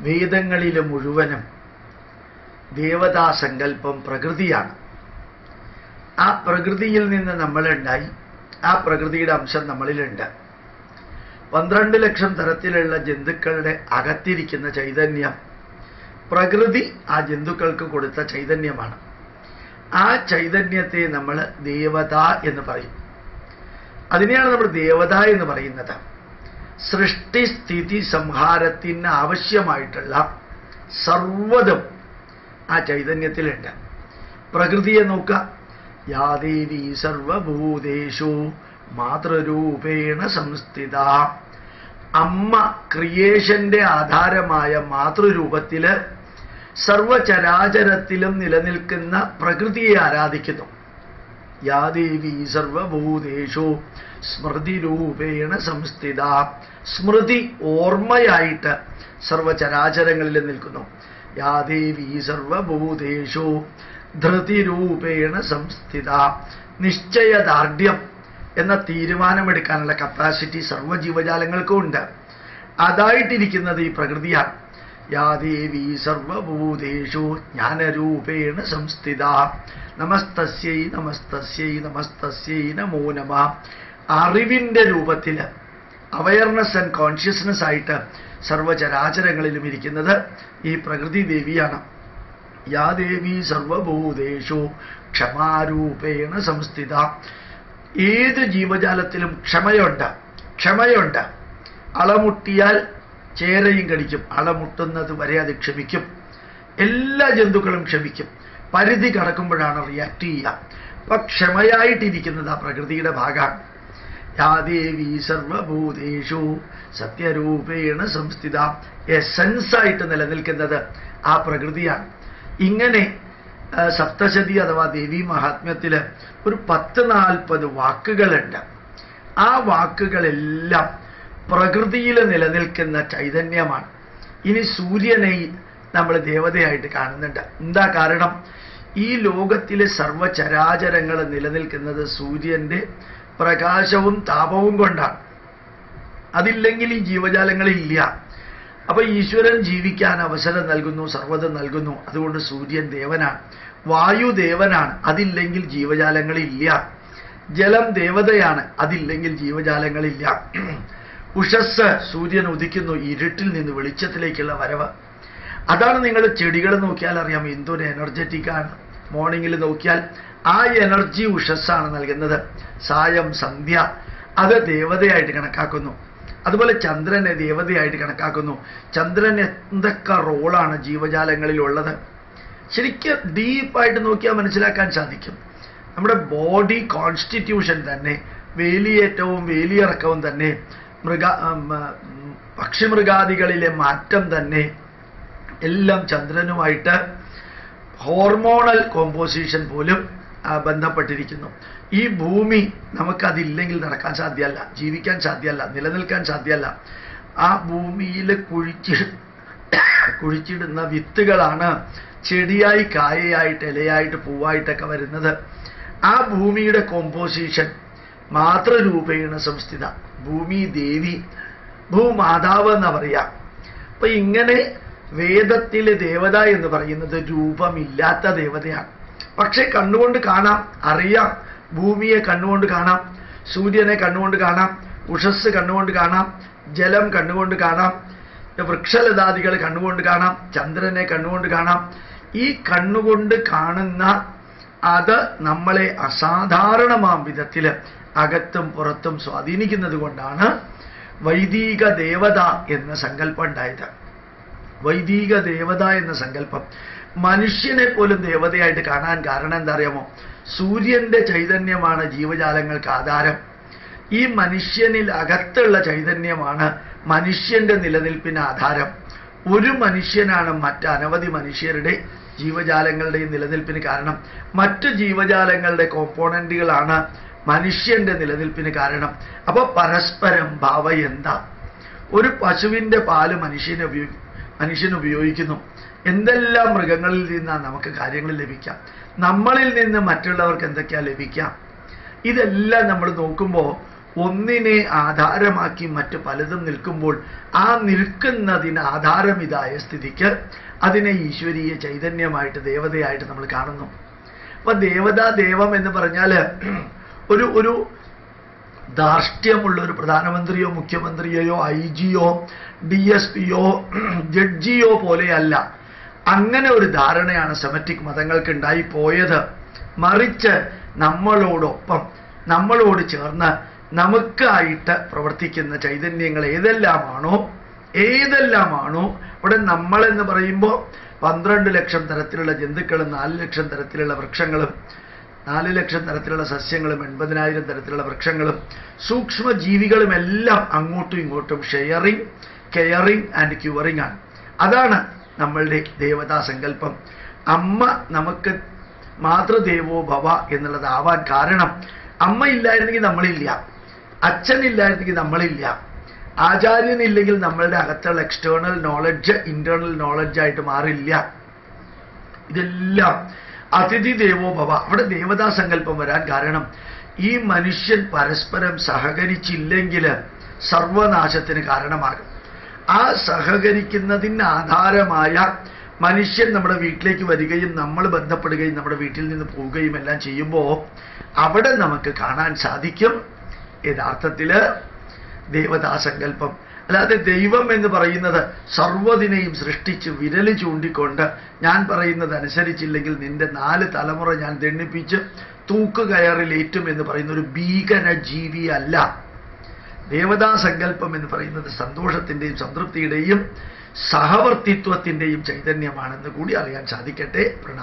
വേദങ്ങളിലെ മുഴുവനും ദേവതാസങ്കല്പം പ്രകൃതിയാണ്. ആ പ്രകൃതിയിൽ നിന്ന് നമ്മളുണ്ടായി. ആ പ്രകൃതിയുടെ അംശം നമ്മളിലുണ്ട്. പന്ത്രണ്ട് ലക്ഷം തരത്തിലുള്ള ജന്തുക്കളുടെ അകത്തിരിക്കുന്ന ചൈതന്യം പ്രകൃതി ആ ജന്തുക്കൾക്ക് കൊടുത്ത ചൈതന്യമാണ്. ആ ചൈതന്യത്തെ നമ്മൾ ദേവത എന്ന് പറയും. അതിനെയാണ് നമ്മൾ ദേവത എന്ന് പറയുന്നത്. സൃഷ്ടി സ്ഥിതി സംഹാരത്തിന് ആവശ്യമായിട്ടുള്ള സർവതും ആ ചൈതന്യത്തിലുണ്ട്. പ്രകൃതിയെ നോക്കുക യാദേവി സർവഭൂതേഷു മാതൃരൂപേണ സംസ്ഥിത. അമ്മ ക്രിയേഷന്റെ ആധാരമായ മാതൃരൂപത്തിൽ സർവചരാചരത്തിലും നിലനിൽക്കുന്ന പ്രകൃതിയെ ആരാധിക്കുന്നു. യാദേവി സർവഭൂതേഷു സ്മൃതിരൂപേണ സംസ്ഥിത. സ്മൃതി ഓർമ്മയായിട്ട് സർവചരാചരങ്ങളിൽ നിൽക്കുന്നു. യാദേവി സർവഭൂതേഷു ധൃതിരൂപേണ സംസ്ഥിത. നിശ്ചയദാർഢ്യം എന്ന തീരുമാനമെടുക്കാനുള്ള കപ്പാസിറ്റി സർവജീവജാലങ്ങൾക്കും ഉണ്ട്. അതായിട്ടിരിക്കുന്നത് ഈ പ്രകൃതിയാണ്. യാദേവി സർവഭൂതേഷു ജ്ഞാനരൂപേണ സംസ്ഥിത. നമസ്തസ്യൈ നമസ്തസ്യൈ നമസ്തസ്യൈ നമോ നമ. അറിവിന്റെ രൂപത്തിൽ അവയർനെസ് ആൻഡ് കോൺഷ്യസ്നെസ് ആയിട്ട് സർവചരാചരങ്ങളിലും ഇരിക്കുന്നത് ഈ പ്രകൃതി ദേവിയാണ്. യാ ദേവി സർവഭൂതേഷു ക്ഷമാരൂപേണ സംസ്ഥിത. ഏത് ജീവജാലത്തിലും ക്ഷമയുണ്ട്? ക്ഷമയുണ്ട്. അളമുട്ടിയാൽ ചേരയും കടിക്കും അളമുട്ടുന്നത് വരെ അത് ക്ഷമിക്കും. എല്ലാ ജന്തുക്കളും ക്ഷമിക്കും. പരിധി കടക്കുമ്പോഴാണ് റിയാക്ട് ചെയ്യുക. അപ്പൊ ക്ഷമയായിട്ടിരിക്കുന്നത് ആ പ്രകൃതിയുടെ ഭാഗമാണ്. യാദേവി സർവഭൂതേഷു സത്യരൂപേണ സംസ്ഥിത. എസെൻസ് ആയിട്ട് നിലനിൽക്കുന്നത് ആ പ്രകൃതിയാണ്. ഇങ്ങനെ സപ്തശതി അഥവാ ദേവി മഹാത്മ്യത്തിൽ ഒരു പത്ത് നാൽപ്പത് വാക്കുകളുണ്ട്. ആ വാക്കുകളെല്ലാം പ്രകൃതിയിൽ നിലനിൽക്കുന്ന ചൈതന്യമാണ്. ഇനി സൂര്യനെ നമ്മൾ ദേവതയായിട്ട് കാണുന്നുണ്ട്. എന്താ കാരണം? ഈ ലോകത്തിലെ സർവചരാചരങ്ങൾ നിലനിൽക്കുന്നത് സൂര്യന്റെ പ്രകാശവും താപവും കൊണ്ടാണ്. അതില്ലെങ്കിൽ ഈ ജീവജാലങ്ങളില്ല അപ്പൊ ഈശ്വരൻ ജീവിക്കാൻ അവസരം നൽകുന്നു സർവതം നൽകുന്നു. അതുകൊണ്ട് സൂര്യൻ ദേവനാണ്. വായു ദേവനാണ്. അതില്ലെങ്കിൽ ജീവജാലങ്ങളില്ല. ജലം ദേവതയാണ്. അതില്ലെങ്കിൽ ജീവജാലങ്ങളില്ല. ഉഷസ് സൂര്യൻ ഉദിക്കുന്നു ഇരുട്ടിൽ നിന്ന് വെളിച്ചത്തിലേക്കുള്ള വരവ്. അതാണ് നിങ്ങൾ ചെടികൾ നോക്കിയാൽ അറിയാം എന്തൊരു എനർജറ്റിക് ആണ്. മോർണിംഗിൽ നോക്കിയാൽ ആ എനർജി ഉഷസ്സാണ് നൽകുന്നത്. സായം സന്ധ്യ അത് ദേവതയായിട്ട് കണക്കാക്കുന്നു. അതുപോലെ ചന്ദ്രനെ ദേവതയായിട്ട് കണക്കാക്കുന്നു. ചന്ദ്രൻ എന്തൊക്കെ റോളാണ് ജീവജാലങ്ങളിൽ ഉള്ളത്? ശരിക്കും ഡീപ്പായിട്ട് നോക്കിയാൽ മനസ്സിലാക്കാൻ സാധിക്കും. നമ്മുടെ ബോഡി കോൺസ്റ്റിറ്റ്യൂഷൻ തന്നെ വേലിയേറ്റവും വേലിയിറക്കവും തന്നെ മൃഗ പക്ഷിമൃഗാദികളിലെ മാറ്റം തന്നെ എല്ലാം ചന്ദ്രനുമായിട്ട് ഹോർമോണൽ കോമ്പോസിഷൻ പോലും ബന്ധപ്പെട്ടിരിക്കുന്നു. ഈ ഭൂമി നമുക്കതില്ലെങ്കിൽ നടക്കാൻ സാധ്യമല്ല ജീവിക്കാൻ സാധ്യമല്ല നിലനിൽക്കാൻ സാധ്യമല്ല ആ ഭൂമിയിൽ കുഴിച്ചി കുഴിച്ചിടുന്ന വിത്തുകളാണ് ചെടിയായി കായയായിട്ട് ഇലയായിട്ട് പൂവായിട്ടൊക്കെ വരുന്നത്. ആ ഭൂമിയുടെ കോമ്പോസിഷൻ മാതൃരൂപേണ സംസ്ഥിത. ഭൂമി ദേവി ഭൂമാതാവ് എന്ന് പറയാം. അപ്പൊ ഇങ്ങനെ വേദത്തിലെ ദേവത എന്ന് പറയുന്നത് രൂപമില്ലാത്ത ദേവതയാണ്. പക്ഷെ കണ്ണുകൊണ്ട് കാണാം അറിയാം. ഭൂമിയെ കണ്ണുകൊണ്ട് കാണാം സൂര്യനെ കണ്ണുകൊണ്ട് കാണാം ഉഷസ് കണ്ണുകൊണ്ട് കാണാം ജലം കണ്ണുകൊണ്ട് കാണാം വൃക്ഷലതാദികൾ കണ്ണുകൊണ്ട് കാണാം ചന്ദ്രനെ കണ്ണുകൊണ്ട് കാണാം. ഈ കണ്ണുകൊണ്ട് കാണുന്ന അത് നമ്മളെ അസാധാരണമാം വിധത്തിൽ അകത്തും പുറത്തും സ്വാധീനിക്കുന്നത് കൊണ്ടാണ് വൈദിക ദേവത എന്ന സങ്കല്പം ഉണ്ടായത്. വൈദിക ദേവത എന്ന സങ്കല്പം മനുഷ്യനെ പോലും ദേവതയായിട്ട് കാണാൻ കാരണം എന്താ അറിയാമോ സൂര്യന്റെ ചൈതന്യമാണ് ജീവജാലങ്ങൾക്ക് ആധാരം. ഈ മനുഷ്യനിൽ അകത്തുള്ള ചൈതന്യമാണ് മനുഷ്യന്റെ നിലനിൽപ്പിന് ആധാരം. ഒരു മനുഷ്യനാണ് മറ്റ് അനവധി മനുഷ്യരുടെ ജീവജാലങ്ങളുടെയും നിലനിൽപ്പിന് കാരണം. മറ്റു ജീവജാലങ്ങളുടെ കോമ്പോണന്റുകളാണ് മനുഷ്യന്റെ നിലനിൽപ്പിന് കാരണം. അപ്പൊ പരസ്പരം ഭാവ എന്താ? ഒരു പശുവിന്റെ പാൽ മനുഷ്യനെ ഉപയോഗി മനുഷ്യൻ ഉപയോഗിക്കുന്നു. എന്തെല്ലാം മൃഗങ്ങളിൽ നിന്നാണ് നമുക്ക് കാര്യങ്ങൾ ലഭിക്കാം? നമ്മളിൽ നിന്ന് മറ്റുള്ളവർക്ക് എന്തൊക്കെയാ ലഭിക്കാം? ഇതെല്ലാം നമ്മൾ നോക്കുമ്പോൾ ഒന്നിനെ ആധാരമാക്കി മറ്റു പലതും നിൽക്കുമ്പോൾ ആ നിൽക്കുന്നതിന് ആധാരമിതായ സ്ഥിതിക്ക് അതിനെ ഈശ്വരീയ ചൈതന്യമായിട്ട് ദേവതയായിട്ട് നമ്മൾ കാണുന്നു. അപ്പൊ ദേവതാ ദേവം എന്ന് പറഞ്ഞാൽ ഒരു ഒരു ധാർഷ്ട്യമുള്ള ഒരു പ്രധാനമന്ത്രിയോ മുഖ്യമന്ത്രിയെയോ ഐ ജിയോ ഡി എസ് പിയോ ജഡ്ജിയോ പോലെയല്ല അങ്ങനെ ഒരു ധാരണയാണ് സെമറ്റിക് മതങ്ങൾക്ക് ഉണ്ടായി പോയത്. മറിച്ച് നമ്മളോടൊപ്പം നമ്മളോട് ചേർന്ന് നമുക്കായിട്ട് പ്രവർത്തിക്കുന്ന ചൈതന്യങ്ങൾ ഏതെല്ലാമാണോ ഏതെല്ലാമാണോ ഇവിടെ നമ്മളെന്ന് പറയുമ്പോൾ പന്ത്രണ്ട് ലക്ഷം തരത്തിലുള്ള ജന്തുക്കളും നാല് ലക്ഷം തരത്തിലുള്ള വൃക്ഷങ്ങളും നാല് ലക്ഷം തരത്തിലുള്ള സസ്യങ്ങളും എൺപതിനായിരം തരത്തിലുള്ള വൃക്ഷങ്ങളും സൂക്ഷ്മ ജീവികളും എല്ലാം അങ്ങോട്ടും ഇങ്ങോട്ടും ഷെയറിങ് കെയറിങ് ആൻഡ് ക്യൂറിങ് ആണ്. അതാണ് നമ്മളുടെ ദേവതാ സങ്കല്പം. അമ്മ നമുക്ക് മാതൃദേവോ ഭവ എന്നുള്ളതാവാൻ കാരണം അമ്മ ഇല്ലായിരുന്നെങ്കിൽ നമ്മളില്ല. അച്ഛൻ ഇല്ലായിരുന്നെങ്കിൽ നമ്മളില്ല. ആചാര്യനില്ലെങ്കിൽ നമ്മളുടെ അകത്തുള്ള എക്സ്റ്റേണൽ നോളജ് ഇന്റേണൽ നോളജ് ആയിട്ട് മാറില്ല. ഇതെല്ലാം അതിഥി ദേവോ ഭവ. അവിടെ ദേവതാ സങ്കല്പം വരാൻ കാരണം ഈ മനുഷ്യൻ പരസ്പരം സഹകരിച്ചില്ലെങ്കിൽ സർവനാശത്തിന് കാരണമാകും. ആ സഹകരിക്കുന്നതിന് ആധാരമായ മനുഷ്യൻ നമ്മുടെ വീട്ടിലേക്ക് വരികയും നമ്മൾ ബന്ധപ്പെടുകയും നമ്മുടെ വീട്ടിൽ നിന്ന് പോവുകയും എല്ലാം ചെയ്യുമ്പോൾ അവിടെ നമുക്ക് കാണാൻ സാധിക്കും. യഥാർത്ഥത്തിൽ ദേവതാസങ്കല്പം അല്ലാതെ ദൈവം എന്ന് പറയുന്നത് സർവതിനെയും സൃഷ്ടിച്ച് വിരൽ ചൂണ്ടിക്കൊണ്ട് ഞാൻ പറയുന്നത് അനുസരിച്ചില്ലെങ്കിൽ നിന്റെ നാല് തലമുറ ഞാൻ ദണ്ണിപ്പിച്ച് തൂക്കുകയറിലേറ്റും എന്ന് പറയുന്ന ഒരു ഭീകര ജീവി അല്ല. ദേവതാ സങ്കല്പം എന്ന് പറയുന്നത് സന്തോഷത്തിന്റെയും സംതൃപ്തിയുടെയും സഹവർത്തിത്വത്തിന്റെയും ചൈതന്യമാണെന്ന് കൂടി അറിയാൻ സാധിക്കട്ടെ. പ്രണാമം.